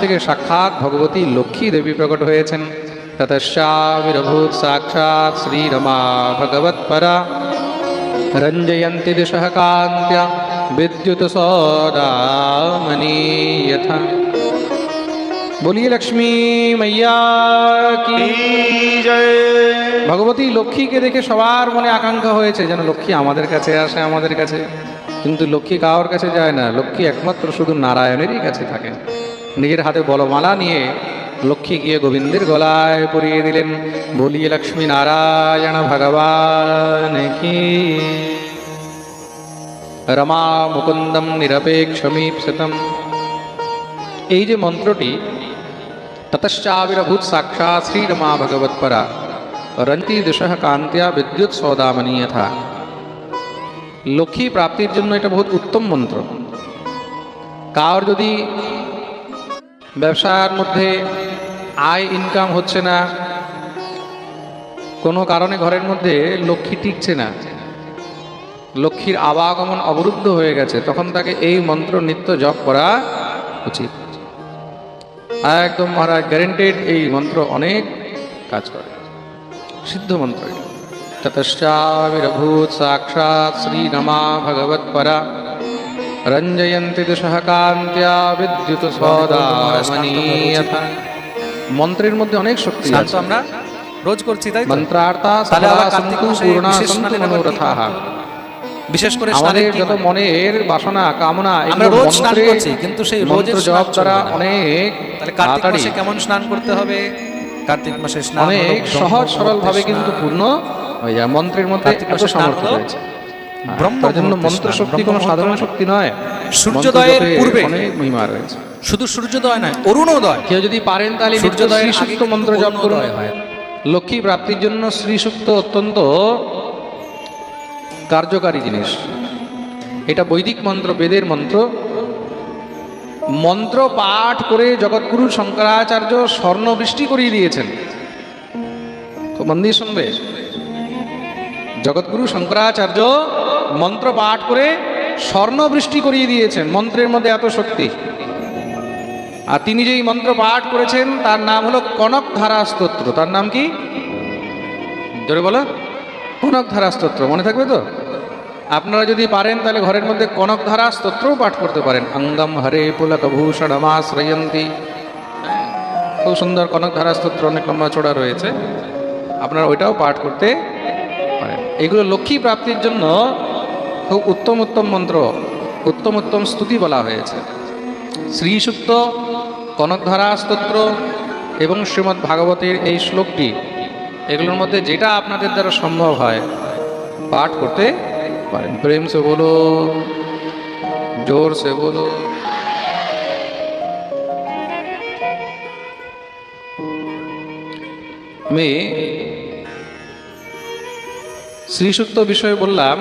থেকে সাক্ষাৎ ভগবতী লক্ষ্মী দেবী প্রকট হয়েছেন। ততশ্যামিরভূত সাক্ষাৎ শ্রীরমা ভগবৎপরা রঞ্জয়ন্তী দিশ কান্ত্যা বিদ্যুৎ সদামণি যথা। বলিয়ে লক্ষ্মী মাইয়া কি জয়। ভগবতী লক্ষ্মীকে দেখে সবার মনে আকাঙ্ক্ষা হয়েছে যেন লক্ষ্মী আমাদের কাছে আসে আমাদের কাছে। কিন্তু লক্ষ্মী কাউর কাছে যায় না। লক্ষ্মী একমাত্র শুধু নারায়ণেরই কাছে থাকে। নিজের হাতে বলমালা নিয়ে লক্ষ্মী গিয়ে গোবিন্দের গলায় পরিয়ে দিলেন। বলিয়ে লক্ষ্মী নারায়ণ ভগবান কি? রমা মুকুন্দম নিরপেক্ষমীপ্সিতম। এই যে মন্ত্রটি, ততশ্চাবিরভূত সাক্ষাৎ শ্রীরমা ভগবৎপরা, রন্তি দিশः কান্তিয়া বিদ্যুৎ সৌদামনি যথা। লক্ষ্মী প্রাপ্তির জন্য এটা বহুত উত্তম মন্ত্র। কার যদি ব্যবসার মধ্যে আয় ইনকাম হচ্ছে না। কোনো কারণে ঘরের মধ্যে লক্ষ্মী টিকছে না। লক্ষ্মীর আবাগমন অবরুদ্ধ হয়ে গেছে। তখন তাকে এই মন্ত্র নিত্য জপ করা উচিত। একদম মহারাজ গ্যারেন্টেড এই মন্ত্র অনেক কাজ করে। সিদ্ধ মন্ত্র। ততশ্চাবিরভূত সাক্ষাৎ শ্রীরমা ভগবৎপরা রঞ্জয়ন্তি দিশः কান্ত্য়া বিদ্যুৎ মন্ত্রের মধ্যে অনেক শক্তি আছে। আমরা রোজ করছি তাই মন্ত্রার্থা সদা সন্তু পূর্ণা বিশেষ সন্তু স্নানের আবার কি মনোরথাঃ করতে হবে? বিশেষ করে আমাদের যত মানে? মনের বাসনা কামনা আমরা রোজ স্নান করছি, কিন্তু সেই রোজের জপ দ্বারা অনেক তাহলে কার্তিক মাসে কেমন স্নান করতে হবে? কার্তিক মাসে স্নান অনেক সহজ সরল ভাবে কিন্তু পূর্ণ হয়ে যায়। মন্ত্রের মধ্যে কার্তিক এত সামর্থ্য রয়েছে। জন্য মন্ত্র শক্তি কোনো সাধারণ শক্তি নয়। সূর্যোদয়ের পূর্বে। অনেক মহিমা রয়েছে। শুধু সূর্যোদয় নয় অরুণোদয়। কেউ যদি পারেন তাহলে সূর্যোদয়ের সুক্ত মন্ত্র জপ করুন। হয়। লক্ষ্মী প্রাপ্তির জন্য শ্রী সুক্ত অত্যন্ত কার্যকারী জিনিস। এটা বৈদিক মন্ত্র বেদের মন্ত্র। মন্ত্র পাঠ করে জগৎগুরু শঙ্করাচার্য স্বর্ণ বৃষ্টি করিয়ে দিয়েছেন। খুব মন দিয়ে শুনবে? জগৎগুরু শঙ্করাচার্য মন্ত্র পাঠ করে স্বর্ণ বৃষ্টি করিয়ে দিয়েছেন, মন্ত্রের মধ্যে এত শক্তি। আর তিনি যেই মন্ত্র পাঠ করেছেন, তার নাম হলো কনক ধারা স্তোত্র। তার নাম কি? জোরে বলো। কনক ধারা স্তোত্র, মনে থাকবে তো? আপনারা যদি পারেন, তাহলে ঘরের মধ্যে কনক ধারা স্তোত্রও পাঠ করতে পারেন। অঙ্গম হরে পুলক ভূষণ শ্রয়ন্তী খুব সুন্দর কনক ধারা স্তোত্র, অনেক লম্বা চড়া রয়েছে। আপনারা ওইটাও পাঠ করতে এগুলো লক্ষ্মী প্রাপ্তির জন্য খুব উত্তম উত্তম মন্ত্র, উত্তম উত্তম স্তুতি বলা হয়েছে। শ্রীসুক্ত কনকধারা স্তোত্র এবং শ্রীমদ্ ভাগবতের এই শ্লোকটি, এগুলোর মধ্যে যেটা আপনাদের দ্বারা সম্ভব হয়, পাঠ করতে পারেন। প্রেম সে বলো, জোর সে বলো। আমি শ্রীসুক্ত বিষয়ে বললাম,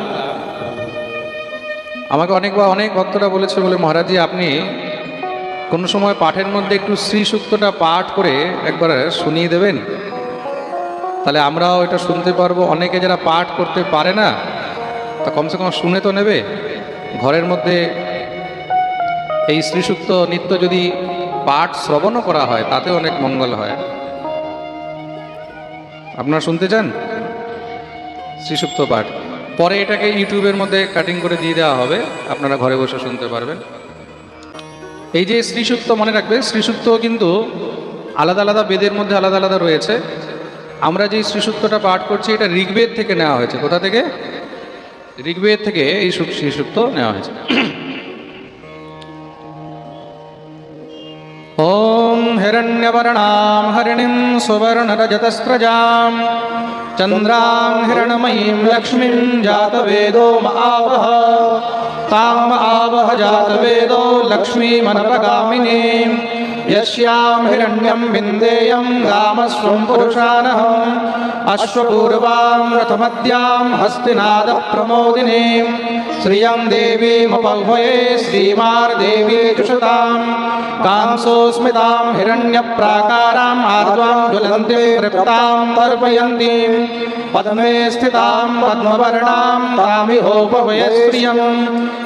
আমাকে অনেকবার অনেক ভক্তরা বলেছে বলে মহারাজি আপনি কোনো সময় পাঠের মধ্যে একটু শ্রী সূক্তটা পাঠ করে একবার শুনিয়ে দেবেন? তাহলে আমরাও এটা শুনতে পারব। অনেকে যারা পাঠ করতে পারে না, তা কমসে কম শুনে তো নেবে। ঘরের মধ্যে এই শ্রীসূক্ত নিত্য যদি পাঠ শ্রবণও করা হয়, তাতে অনেক মঙ্গল হয়। আপনারা শুনতে চান? শ্রীসুক্ত পাঠ। পরে এটাকে ইউটিউবের মধ্যে কাটিং করে দিয়ে দেওয়া হবে। আপনারা ঘরে বসে শুনতে পারবেন। এই যে শ্রীসুক্ত মনে রাখবে শ্রীসুক্ত কিন্তু আলাদা আলাদা বেদের মধ্যে আলাদা আলাদা রয়েছে। আমরা যে শ্রীসুপ্তটা পাঠ করছি, এটা ঋগ্বেদ থেকে নেওয়া হয়েছে। কোথা থেকে? ঋগ্বেদ থেকে এই শ্রীসুপ্ত নেওয়া হয়েছে। ॐ हिरण्यवर्णां हरिणीं सुवर्णरजतस्रजां चन्द्रां हिरणमयीं लक्ष्मीं जातवेदो महावह ताम् आवह जातवेदो लक्ष्मीमनपगामिनीं यस्यां हिरण्यं विन्देयं गामस्वं पुरुषानहम् हस्तिनादः प्रमोदिनीं श्रियं देवीमुपह्वये श्रीमार्देवी जुषतां कांसोऽस्मितां हिरण्यप्राकाराम् आद्वां ज्वलन्तीं तृप्तां तर्पयन्तीं। पद्मे स्थितां पद्मवर्णां तामिहोपभय श्रियं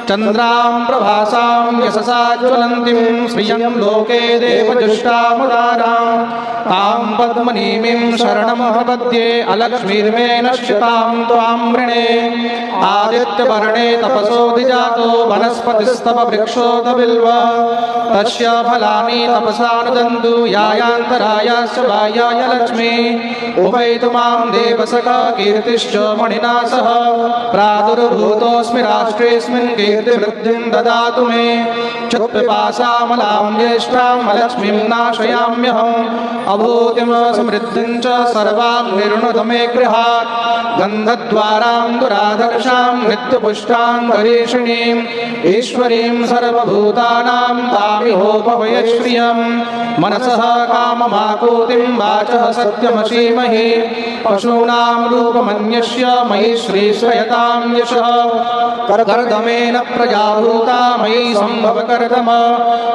चन्द्रां प्रभासां यशसा ज्वलन्तीं श्रियं लोके देव जुष्टामुदारां तां पद्मनीमिं शरणमहपद्ये अलक्ष्मीर्मे नश्यतां त्वां वृणे। आदित्यवर्णे तपसोऽधिजातो वनस्पतिस्तव वृक्षोदबिल्व तस्य फलानि तपसानुदन्तु यायान्तरायाश्च बाह्याय लक्ष्मी। उपैतु देवसखा, कीर्तिश्च मणिना सह प्रादुर्भूतोऽस्मि राष्ट्रेऽस्मिन् कीर्तिवृद्धिं ददातु मे। चत्पिपासामलां ज्येष्ठां लक्ष्मीं नाशयाम्यहम् अभूतिं समृद्धिं च सर्वां निर्णुत मे गृहात्। गन्धद्वारां दुराधर्षां नित्यपुष्टां गरीषिणीम्। ईश्वरीं सर्वभूतानां तामिहोपवयश्रियं मनसः काममाकूतिं वाचः मयि श्रीश्रयतां यशः। कर्दमेन प्रजाभूता मयि सम्भव कर्दम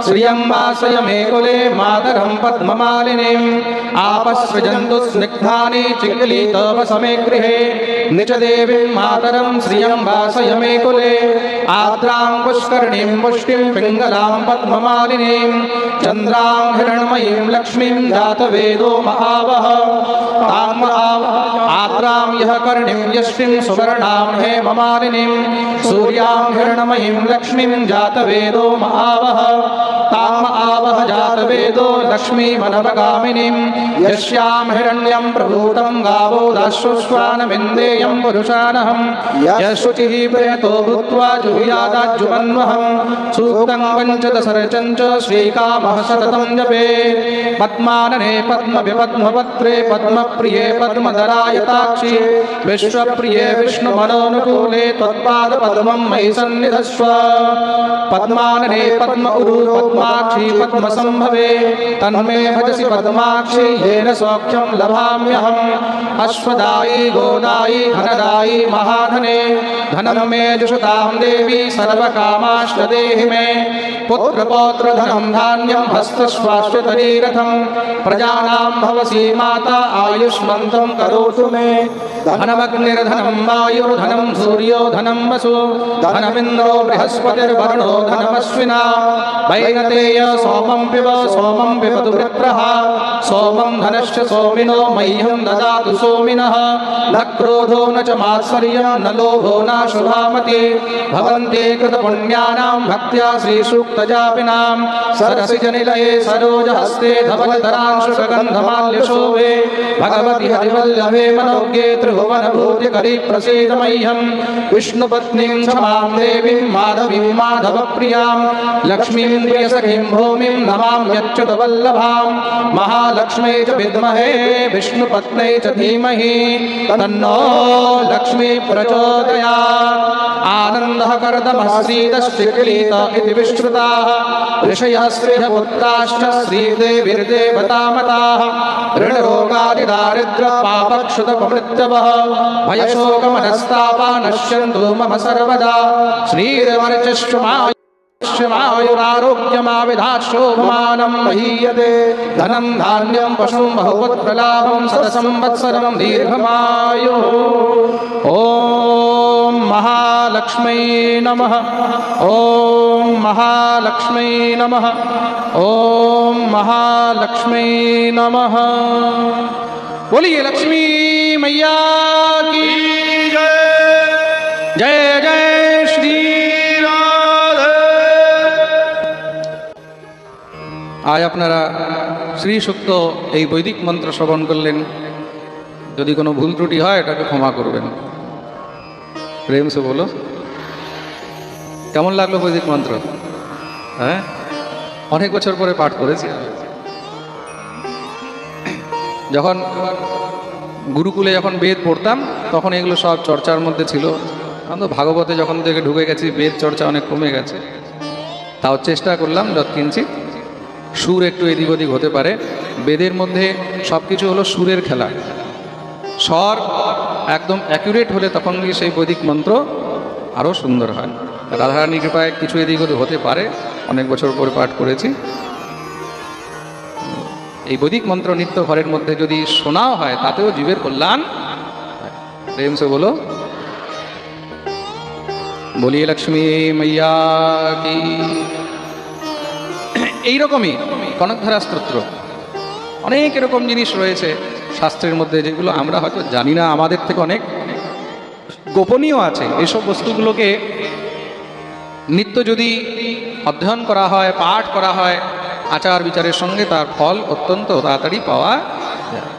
श्रियं वासय मे कुले मातरं पद्ममालिनीम् आपसृजन्तु स्निग्धानि चिक्लीतपसमे गृहे। निज देवीं मातरं श्रियं वासय मे कुले। आद्रां पुष्करणीं पुष्टिं पिङ्गलां पद्ममालिनीं। चन्द्रां हिरण्मयीं लक्ष्मीं जातवेदो महावः। तां महावः आद्रां यः कर्णिं यष्टिं सुवर्णां हेममालिनीं, सूर्यां हिरण्मयीं लक्ष्मीं जातवेदो महावः। ताम् आवह जातवेदो लक्ष्मीमनवगामिनीं, यस्यां हिरण्यं प्रभूतं गावो दाश्वश्वानविन्देयं पुरुषानहं। यशुचिः प्रेतो भूत्वा जुहुयादाज्जुमन्वहं, सूक्तं पञ्चदशरचं च श्रीकामः सततं जपे। पद्मानने पद्मविपद्मपत्रे पद्मप्रिये पद्मधरायताक्षि विश्वप्रिये विष्णुमनोनुकूले त्वत्पादपद्मं मयि सन्निधस्व पद्मानने पद्म पद्माक्षी पद्मसम्भवे तन्मे भजसि पद्माक्षी येन सौख्यं लभाम्यहम्। अश्वदायी, गोदायी धनदायी महाधने, धनं मे जुषतां देवी सर्वकामाश्वदेहि मे। पुत्रपौत्रधनं धान्यं हस्तश्वाश्वतरीरथं प्रजानां भवसि माता आयुष्मन्तं करोतु मे। धनमग्निर्धनं वायुर्धनं सूर्यो वसु। धनमिन्द्रो बृहस्पतिर्वरुणो धनमश्विना। पिब पिबतु वृत्रः धनश्च सोमिनो ददातु सोमिनः। न क्रोधो न च न लोभो भवन्ते भक्त्या सरसिजनिलये सरोजहस्ते धवलधरांशुगन्धमाल्यशोभे भगवति हरिवल्लभे मनोज्ञे त्रिभुवनभूतिकरी प्रसीद मह्यं विष्णुपत्नीं क्षमां देवीं माधवीं माधवप्रियाँ लक्ष्मीं प्रियसखीं भूमिं नमाम्यच्युतवल्लभां महालक्ष्मै च विद्महे, विष्णुपत्नै च धीमहि। तन्नो लक्ष्मी आनन्दः इति विश्रुताः ऋषयः नश्यन्तु मम सर्वदा। श्रीरवर्चश्वमाय आयुरारोग्यमाविधाशोभमानं महीयते। धनं धान्यं पशुं बहुपुत्रलाभं शतसंवत्सरं दीर्घमायुः। ॐ महालक्ष्मै नमः। ॐ महालक्ष्मै नमः। ॐ महालक्ष्मै नमः। बोलिए लक्ष्मी। मैया की जय जय श्री আজ আপনারা শ্রী সুক্ত এই বৈদিক মন্ত্র শ্রবণ করলেন যদি কোনো ভুল ত্রুটি হয় এটাকে ক্ষমা করবেন প্রেম সে বলো কেমন লাগলো বৈদিক মন্ত্র হ্যাঁ অনেক বছর পরে পাঠ করেছি যখন গুরুকুলে যখন বেদ পড়তাম, তখন এগুলো সব চর্চার মধ্যে ছিল। আমি তো ভাগবতে যখন থেকে ঢুকে গেছি, বেদ চর্চা অনেক কমে গেছে। তাও চেষ্টা করলাম, যত কিঞ্চিত সুর একটু এদিক ওদিক হতে পারে। বেদের মধ্যে সব কিছু হলো সুরের খেলা। স্বর একদম অ্যাকুরেট হলে তখন গিয়ে সেই বৈদিক মন্ত্র আরও সুন্দর হয়। রাধারানীর কৃপায় কিছু এদিক ওদিক হতে পারে। অনেক বছর পরে পাঠ করেছি। এই বৈদিক মন্ত্র নিত্য ঘরের মধ্যে যদি শোনাও হয়, তাতেও জীবের কল্যাণ। প্রেম সে বলো বলিয়ে লক্ষ্মী মাইয়া কি? এইরকমই কনকধারা স্তোত্র। অনেক এরকম জিনিস রয়েছে শাস্ত্রের মধ্যে, যেগুলো আমরা হয়তো জানি না, আমাদের থেকে অনেক গোপনীয় আছে। এইসব বস্তুগুলোকে নিত্য যদি অধ্যয়ন করা হয়, পাঠ করা হয় আচার বিচারের সঙ্গে তার ফল অত্যন্ত তাড়াতাড়ি পাওয়া যায়।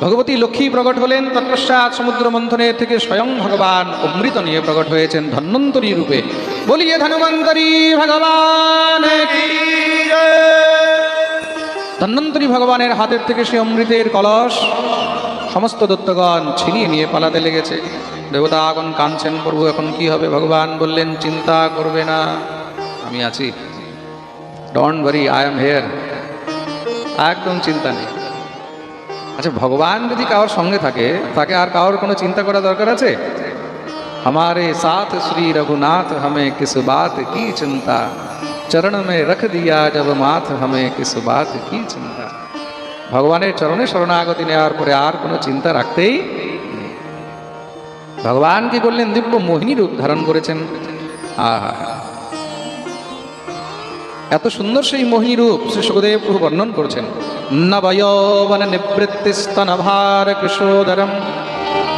ভগবতী লক্ষ্মী প্রকট হলেন, তৎপশ্চাৎ সমুদ্র মন্থনের থেকে স্বয়ং ভগবান অমৃত নিয়ে প্রকট হয়েছেন ধন্বন্তরী রূপে। বলিয়ে ধন্বন্তরী ভগবান ধন্বন্তরী ভগবানের হাতের থেকে সে অমৃতের কলস সমস্ত দত্তগণ ছিনিয়ে নিয়ে পালাতে লেগেছে। দেবতাগণ কাঁদছেন, প্রভু, এখন কি হবে? ভগবান বললেন, চিন্তা করবে না, আমি আছি। don't worry I am here একদম চিন্তা নেই আচ্ছা ভগবান যদি কারোর সঙ্গে থাকে তাকে আর কারোর কোনো চিন্তা করা দরকার আছে हमारे साथ श्री रघुनाथ हमें किस बात की चिंता चरण में रख दिया जब माथ हमें किस बात की चिंता ভগবানের চরণে শরণাগতি নেওয়ার পরে আর কোনো চিন্তা রাখতেই নেই ভগবান কি করলেন দিব্য মোহিনী রূপ ধারণ করেছেন আহা এত সুন্দর সেই মোহিনী রূপ শ্রী সুখদেব প্রভু বর্ণন করছেন। নবয়ৌবন নিবৃত্তিস্তনভার কৃশোদরম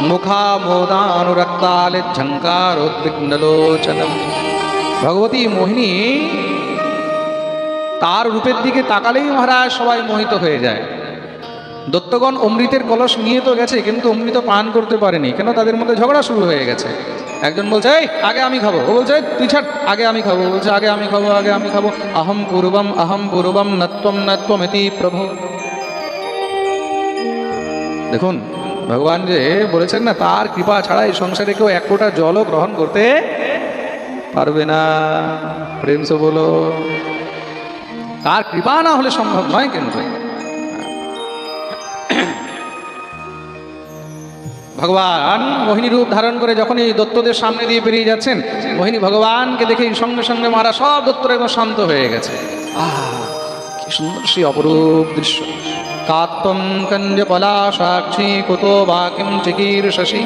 মুখামোদানুরক্তালে ঝঙ্কারোদ্বিগ্নলোচনম। ভগবতী মোহিনী তার রূপের দিকে তাকালেই মহারাজ সবাই মোহিত হয়ে যায়। দত্তগণ অমৃতের কলস নিয়ে তো গেছে, কিন্তু অমৃত পান করতে পারেনি। কেন তাদের মধ্যে ঝগড়া শুরু হয়ে গেছে? একজন বলছে, এই, আগে আমি খাব। ও বলছে তুই ছাড়, আগে আমি খাব। বলছে, আগে আমি খাব, আগে আমি খাব। আহম পূর্বম আহম পূর্বম নত্বম নত্বম এটি প্রভু। দেখুন, ভগবান যে বলেছেন না, তার কৃপা ছাড়া এই সংসারে কেউ এক ফোঁটা জলও গ্রহণ করতে পারবে না। প্রেম সে বলো, তার কৃপা না হলে সম্ভব নয় কিন্তু। ভগবান মোহিনী রূপ ধারণ করে যখন এই দত্তদের সামনে দিয়ে বেরিয়ে যাচ্ছেন, মোহিনী ভগবানকে দেখে সঙ্গে সঙ্গে মারা সব দত্তরা একদম শান্ত হয়ে গেছে। আহ, কি সুন্দর সেই অপরূপ দৃশ্য। কাত্তম কঞ্জ পলা সাক্ষী কুতো বাকিম চিকির শশী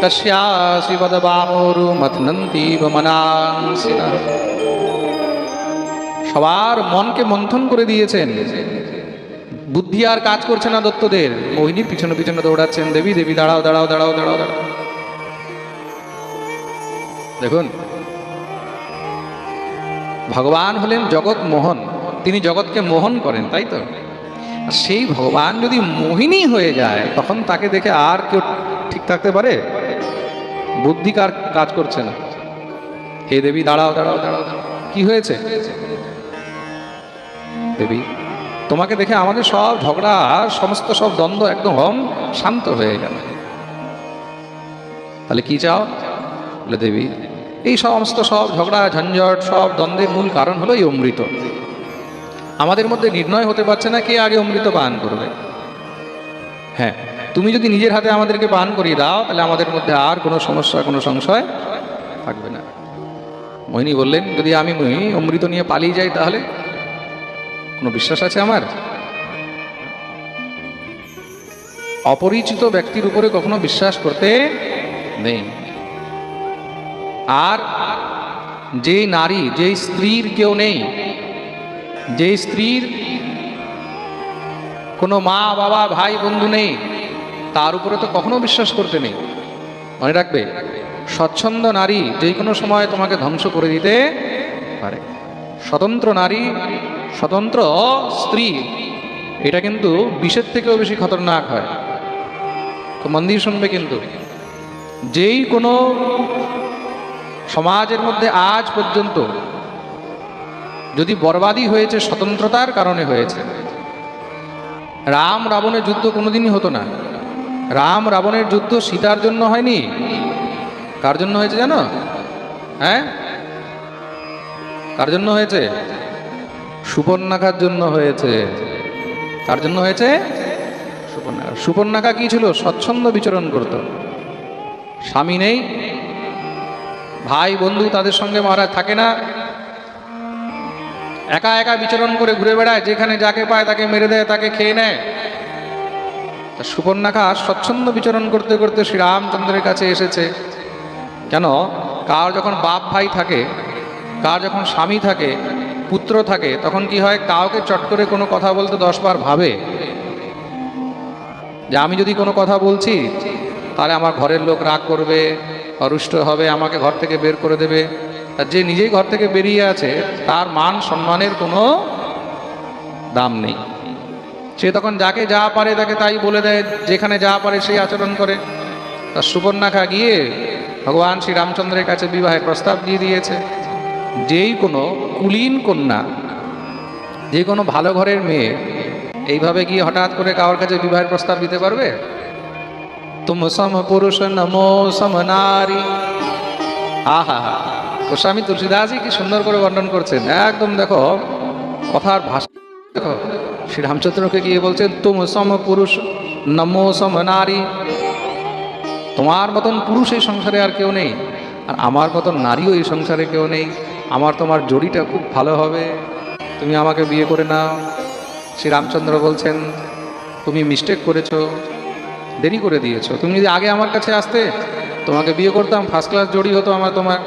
তস্যাসি পদবামরু মথনন্তি মনাংসিনা সবার মনকে মন্থন করে দিয়েছেন। বুদ্ধি আর কাজ করছে না দত্তদের। মোহিনীর পিছনে পিছনে দৌড়াচ্ছেন, দেবী দেবী, দাঁড়াও দাঁড়াও দাঁড়াও দাঁড়াও দাঁড়াও। দেখুন, ভগবান হলেন জগৎ মোহন। তিনি জগৎকে মোহন করেন, তাই তো? সেই ভগবান যদি মোহিনী হয়ে যায়, তখন তাকে দেখে আর কেউ ঠিক থাকতে পারে? বুদ্ধি কার কাজ করছে না। হে দেবী দাঁড়াও দাঁড়াও দাঁড়াও। কি হয়েছে? দেবী তোমাকে দেখে আমাদের সব ঝগড়া, সমস্ত সব দ্বন্দ্ব একদম শান্ত হয়ে গেল। তাহলে কি চাও? বলে দেবী, এই সমস্ত সব ঝগড়া, ঝঞ্ঝট, সব দ্বন্দ্বের মূল কারণ হলো এই অমৃত। আমাদের মধ্যে নির্ণয় হতে পারছে না কে আগে অমৃত পান করবে। হ্যাঁ তুমি যদি নিজের হাতে আমাদেরকে পান করিয়ে দাও, তাহলে আমাদের মধ্যে আর কোনো সমস্যা, কোনো সংশয় থাকবে না। মোহিনী বললেন, যদি আমি অমৃত নিয়ে পালিয়ে যাই তাহলে? কোনো বিশ্বাস আছে আমার? অপরিচিত ব্যক্তির উপরে কখনো বিশ্বাস করতে নেই। আর যে নারী যে স্ত্রীর কেউ নেই যে স্ত্রীর কোনো মা, বাবা, ভাই, বন্ধু নেই, তার উপরে তো কখনো বিশ্বাস করতে নেই। মনে রাখবে, স্বচ্ছন্দ নারী যে কোনো সময় তোমাকে ধ্বংস করে দিতে পারে। স্বতন্ত্র নারী স্বতন্ত্র স্ত্রী, এটা কিন্তু বিষের থেকেও বেশি খতরনাক হয়। তো মন দিয়ে শুনবে কিন্তু, যেই কোনো সমাজের মধ্যে আজ পর্যন্ত যদি বরবাদি হয়েছে, স্বতন্ত্রতার কারণে হয়েছে, রাম রাবণের যুদ্ধ কোনোদিনই হতো না। রাম রাবণের যুদ্ধ সীতার জন্য হয়নি। কার জন্য হয়েছে জানো? হ্যাঁ? কার জন্য হয়েছে? সুপর্ণাখার জন্য হয়েছে। তার জন্য হয়েছে? সুপর্ণাখা সুপর্ণাখা কি ছিল? স্বচ্ছন্দ বিচরণ করত। স্বামী নেই, ভাই, বন্ধু তাদের সঙ্গে মহারাজ থাকে না। একা একা বিচরণ করে ঘুরে বেড়ায়, যেখানে যাকে পায় তাকে মেরে দেয়, তাকে খেয়ে নেয়। সুপর্ণাখা স্বচ্ছন্দ বিচরণ করতে করতে শ্রীরামচন্দ্রের কাছে এসেছে। কেন? কার যখন বাপ ভাই থাকে, কার যখন স্বামী থাকে পুত্র থাকে, তখন কি হয়, কাউকে চট করে কোনো কথা বলতে দশবার ভাবে? যে আমি যদি কোনো কথা বলছি, তাহলে আমার ঘরের লোক রাগ করবে, অরুষ্ট হবে, আমাকে ঘর থেকে বের করে দেবে। আর যে নিজেই ঘর থেকে বেরিয়ে আছে, তার মান সম্মানের কোনো দাম নেই। সে তখন যাকে যা পারে তাকে তাই বলে দেয়, যেখানে যা পারে সেই আচরণ করে। তার সুবর্ণাখা গিয়ে ভগবান শ্রী রামচন্দ্রের কাছে বিবাহের প্রস্তাব দিয়ে দিয়েছে। যেই কোনো কুলীন কন্যা, যে কোনো ভালো ঘরের মেয়ে এইভাবে গিয়ে হঠাৎ করে কারোর কাছে বিবাহের প্রস্তাব দিতে পারবে? তুম সম পুরুষ নমো সম নারী। আহা, গোস্বামী তুলসীদাসই কি সুন্দর করে বর্ণন করছেন। একদম দেখো, কথার ভাষা দেখো শ্রী রামচন্দ্রকে গিয়ে বলছেন, তুম সম পুরুষ নমো সম নারী। তোমার মতন পুরুষ এই সংসারে আর কেউ নেই, আর আমার মতন নারীও এই সংসারে কেউ নেই। আমার তোমার জড়িটা খুব ভালো হবে। তুমি আমাকে বিয়ে করে নাও। শ্রী রামচন্দ্র বলছেন, তুমি মিস্টেক করেছ, দেরি করে দিয়েছ। তুমি যদি আগে আমার কাছে আসতে, তোমাকে বিয়ে করতাম ফার্স্ট ক্লাস জড়ি হতো আমার তোমার।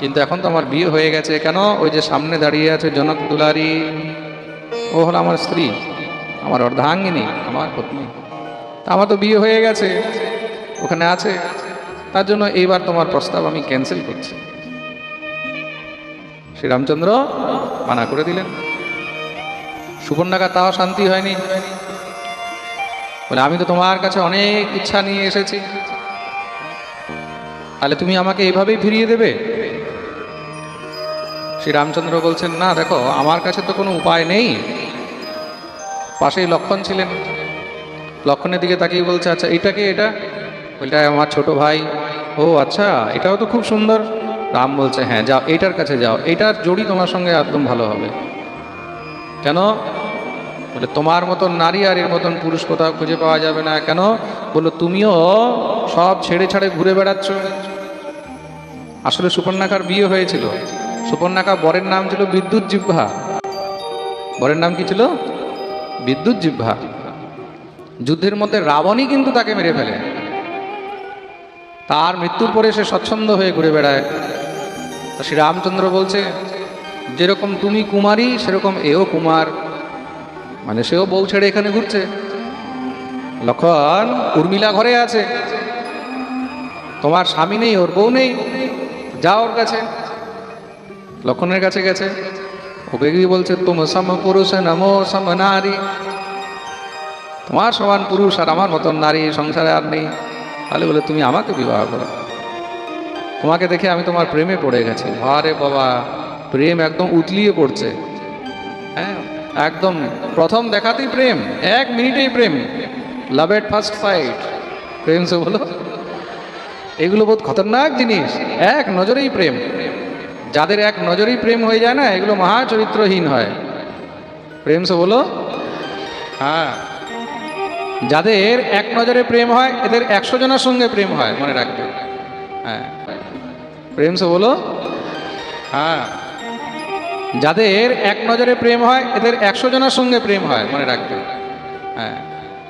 কিন্তু এখন তো আমার বিয়ে হয়ে গেছে। কেন? ওই যে সামনে দাঁড়িয়ে আছে জনক দুলারি। ও হলো আমার স্ত্রী। আমার অর্ধাঙ্গিনী, আমার পত্নী। তা আমার তো বিয়ে হয়ে গেছে। ওখানে আছে। তার জন্য এইবার তোমার প্রস্তাব আমি ক্যান্সেল করছি। শ্রীরামচন্দ্র মানা করে দিলেন। সুবর্ণাকা তাও শান্তি হয়নি। বলে, আমি তো তোমার কাছে অনেক ইচ্ছা নিয়ে এসেছি। তাহলে তুমি আমাকে এভাবেই ফিরিয়ে দেবে? শ্রী রামচন্দ্র বলছেন, না, দেখো, আমার কাছে তো কোনো উপায় নেই। পাশেই লক্ষণ ছিলেন। লক্ষণের দিকে তাকিয়ে বলছে আচ্ছা এটাকে এটা? ওইটা আমার ছোট ভাই। ও আচ্ছা এটাও তো খুব সুন্দর। রাম বলছে হ্যাঁ যাও, এইটার কাছে যাও। এইটার জড়ি তোমার সঙ্গে একদম ভালো হবে। কেন? বলে, তোমার মতন নারী আর এর মতন পুরুষ কোথাও খুঁজে পাওয়া যাবে না। কেন? বলল তুমিও সব ছেড়ে ছাড়ে ঘুরে বেড়াচ্ছ। আসলে সুপর্ণাকার বিয়ে হয়েছিল। সুপর্ণাকা বরের নাম ছিল বিদ্যুৎ জিহ্বা। বরের নাম কি ছিল? বিদ্যুৎ জিহ্বা। যুদ্ধের মধ্যে রাবণই কিন্তু তাকে মেরে ফেলে। তার মৃত্যুর পরে সে স্বচ্ছন্দ হয়ে ঘুরে বেড়ায়। শ্রী রামচন্দ্র বলছে, যেরকম তুমি কুমারী, সেরকম এও কুমার। মানে সেও বউ ছেড়ে এখানে ঘুরছে। লক্ষণ, উর্মিলা ঘরে আছে। তোমার স্বামী নেই, ওর বউ নেই। যা ওর কাছে। লক্ষণের কাছে গেছে। ওকে গিয়ে বলছে, তুম সম পুরুষ নমো সম নারী। তোমার সমান পুরুষ আর আমার মতন নারী, সংসারে আর নেই। তাহলে বলে, তুমি আমাকে বিবাহ করো তোমাকে দেখে আমি তোমার প্রেমে পড়ে গেছি। আরে বাবা, প্রেম একদম উতলিয়ে পড়ছে। হ্যাঁ একদম প্রথম দেখাতেই প্রেম, এক মিনিটেই প্রেম। লাভ এট ফার্স্ট ফাইট প্রেম সে বলো। এগুলো বহুত খতরনাক জিনিস, এক নজরেই প্রেম। যাদের এক নজরেই প্রেম হয়ে যায় না, এগুলো মহা চরিত্রহীন হয়। প্রেম সে বলো। হ্যাঁ যাদের এক নজরে প্রেম হয়, এদের একশো জনের সঙ্গে প্রেম হয়, মনে রাখবে। হ্যাঁ। প্রেম সে বলো? হ্যাঁ। যাদের এক নজরে প্রেম হয়, এদের একশো জনের সঙ্গে প্রেম হয়, মনে রাখবে। হ্যাঁ।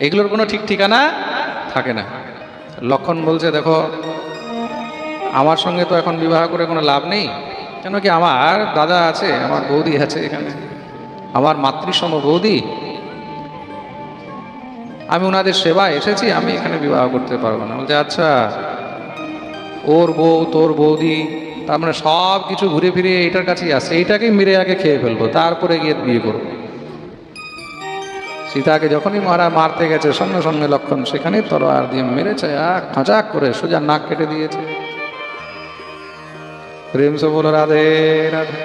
এগুলোর কোনো ঠিক ঠিকানা থাকে না। লক্ষণ বলছে, দেখো, আমার সঙ্গে তো এখন বিবাহ করে কোনো লাভ নেই। কেন কি আমার দাদা আছে, আমার বৌদি আছে এখানে। আমার মাতৃসম বৌদি। আমি ওনাদের সেবা এসেছি, আমি এখানে বিবাহ করতে পারব না। বলছে আচ্ছা ওর বউ, তোর বৌদি, তার মানে সব কিছু ঘুরে ফিরে এটার কাছেই আসছে। এইটাকেই মেরে আগে খেয়ে ফেলব, তারপরে গিয়ে বিয়ে করব। সীতাকে যখনই মারা, মারতে গেছে, সঙ্গে সঙ্গে লক্ষণ সেখানে তলোয়ার দিয়ে মেরেছে এক খাঁচাক করে সোজা নাক কেটে দিয়েছে। প্রেম সে বলো রাধে রাধে।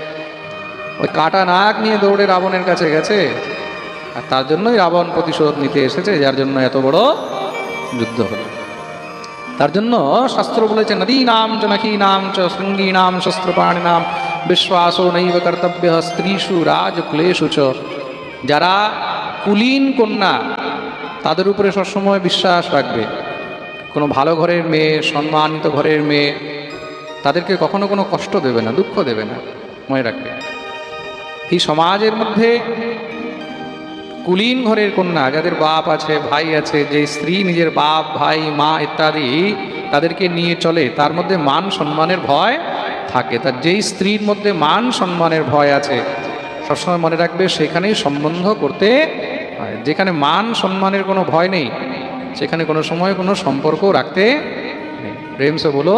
ওই কাটা নাক নিয়ে দৌড়ে রাবণের কাছে গেছে। আর তার জন্যই রাবণ প্রতিশোধ নিতে এসেছে, যার জন্য এত বড় যুদ্ধ হলো। তার জন্য শাস্ত্র বলেছে নদী নাম চ নখী নাম চ শৃঙ্গী নাম শস্ত্রপাণি নাম বিশ্বাসও নৈব কর্তব্য স্ত্রীষু রাজকুলেষু চ। যারা কুলীন কন্যা, তাদের উপরে সবসময় বিশ্বাস রাখবে। কোনো ভালো ঘরের মেয়ে, সম্মানিত ঘরের মেয়ে, তাদেরকে কখনো কোনো কষ্ট দেবে না, দুঃখ দেবে না, মনে রাখবে। এই সমাজের মধ্যে কুলীন ঘরের কন্যা, যাদের বাপ আছে, ভাই আছে, যে স্ত্রী, নিজের বাপ, ভাই, মা ইত্যাদি তাদেরকে নিয়ে চলে, তার মধ্যে মান সম্মানের ভয় থাকে। তার যেই স্ত্রীর মধ্যে মান সম্মানের ভয় আছে, সবসময় মনে রাখবে সেখানেই সম্বন্ধ করতে হয়। যেখানে মান সম্মানের কোনো ভয় নেই, সেখানে কোনো সময় কোনো সম্পর্ক রাখতে নেই। প্রেম বলো